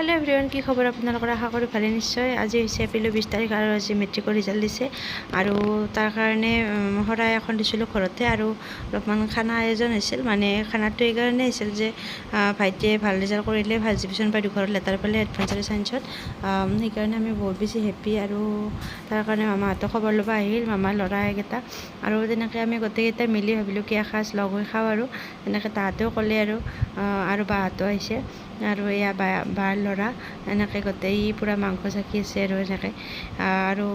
Hello' everyone কি খবৰ আপোনালোকৰ আশা কৰোঁ ভালে নিশ্চয় আজি হৈছে এপ্ৰিলৰ বিছ তাৰিখ আৰু আজি মেট্ৰিকৰ ৰিজাল্ট দিছে আৰু তাৰ কাৰণে শৰাই এখন দিছিলোঁ ঘৰতে আৰু অলপমান খানা আয়োজন হৈছিল। মানে খানাটো এইকাৰণে হৈছিল যে ভাইটিয়ে ভালো ৰিজাল্ট কৰিলে ফাৰ্ষ্ট ডিভিজন পাই দুঘৰত লেটাৰ পালে এডভাঞ্চাৰ ছায়েন্সত সেইকাৰণে আমি বহুত বেছি হেপ্পী আৰু তাৰ কাৰণে মামাহঁতক খবৰ ল'ব আহিল মামাৰ ল'ৰাকেইটা আৰু তেনেকৈ আমি গোটেইকেইটাই মিলি ভাবিলোঁ কি এসাঁজ লগ হৈ খাওঁ আৰু। তেনেকৈ তাহাঁতেও ক'লে আৰু। আৰু বাহঁতো আহিছে। আৰু এয়া বা বাৰ ল'ৰা এনেকৈ গোটেই পূৰা মাংস চাকি আছে আৰু এনেকৈ। আৰু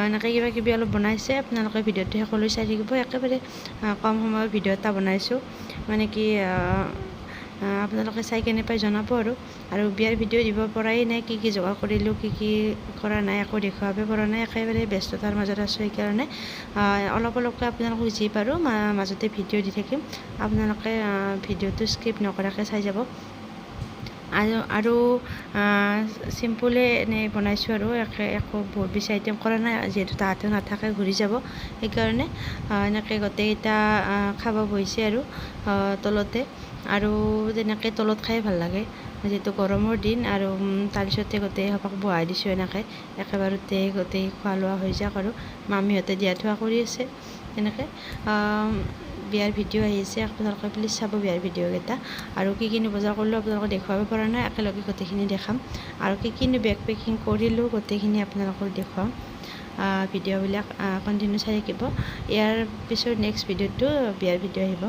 এনেকৈ কিবা কিবি অলপ বনাইছে। আপোনালোকে ভিডিঅ'টো সকলোৱে চাই থাকিব। একেবাৰে কম সময়ৰ ভিডিঅ' এটা বনাইছোঁ। মানে কি আপোনালোকে চাই কেনে পাই জনাব আৰু আৰু বিয়াৰ ভিডিঅ' দিব পৰাই নাই, কি কি যোগাৰ কৰিলোঁ, কি কি কৰা নাই, একো দেখুৱাব পৰা নাই, একেবাৰে ব্যস্ততাৰ মাজত আছোঁ সেইকাৰণে অলপ অলপকৈ আপোনালোকক যি পাৰোঁ মাজতে ভিডিঅ' দি থাকিম। আপোনালোকে ভিডিঅ'টো স্কিপ নকৰাকৈ চাই যাব। আৰু চিম্পুলে এনেই বনাইছোঁ আৰু, একে বহুত বেছি আইটেম কৰা নাই, যিহেতু তাহাঁতেও নাথাকে, ঘূৰি যাব। সেইকাৰণে এনেকৈ গোটেইকেইটা খাব বহিছে আৰু তলতে। আৰু তেনেকৈ তলত খাই ভালো লাগে, যিহেতু গৰমৰ দিন আৰু তাৰপিছতে গোটেই সপাক বহাই দিছোঁ এনেকৈ। একেবাৰতে গোটেই খোৱা লোৱা হৈ যাওক আৰু, মামীহঁতে দিয়া থোৱা কৰি আছে, এনেকৈ। বিয়াৰ ভিডিঅ' আহি আছে আপোনালোকে প্লিজ চাব বিয়াৰ ভিডিঅ'কেইটা আৰু কি কিনি বজাৰ কৰিলোঁ আপোনালোকক দেখুৱাব পৰা নাই, একেলগে গোটেইখিনি দেখাম। আৰু কি কিনি বেগ পেকিং কৰিলোঁ, গোটেইখিনি আপোনালোকক দেখুৱাম। ভিডিঅ'বিলাক কণ্টিনিউ চাই থাকিব। ইয়াৰ পিছত নেক্সট ভিডিঅ'টো বিয়াৰ ভিডিঅ' আহিব।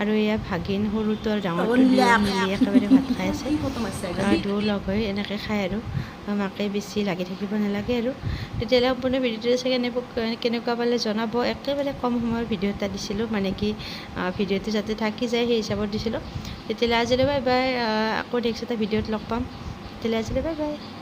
আৰু এয়া ভাগিন সৰুটো আৰু ডাঙৰটো মিলি একেবাৰে ভাত খাই আছে। দুয়ো লগ হৈ এনেকৈ খায় আৰু। মাকে বেছি লাগি থাকিব নালাগে আৰু। তেতিয়াহ'লে সম্পূৰ্ণ ভিডিঅ'টো চাই কেনেকুৱা কেনেকুৱা পালে জনাব? একেবাৰে কম সময়ৰ ভিডিঅ' এটা দিছিলোঁ মানে কি ভিডিঅ'টো যাতে থাকি যায় সেই হিচাপত দিছিলোঁ। তেতিয়াহ'লে আজিলৈ বাই বাই আকৌ নেক্সট এটা ভিডিঅ'ত লগ পাম। তেতিয়াহ'লে আজিলৈ বাই বাই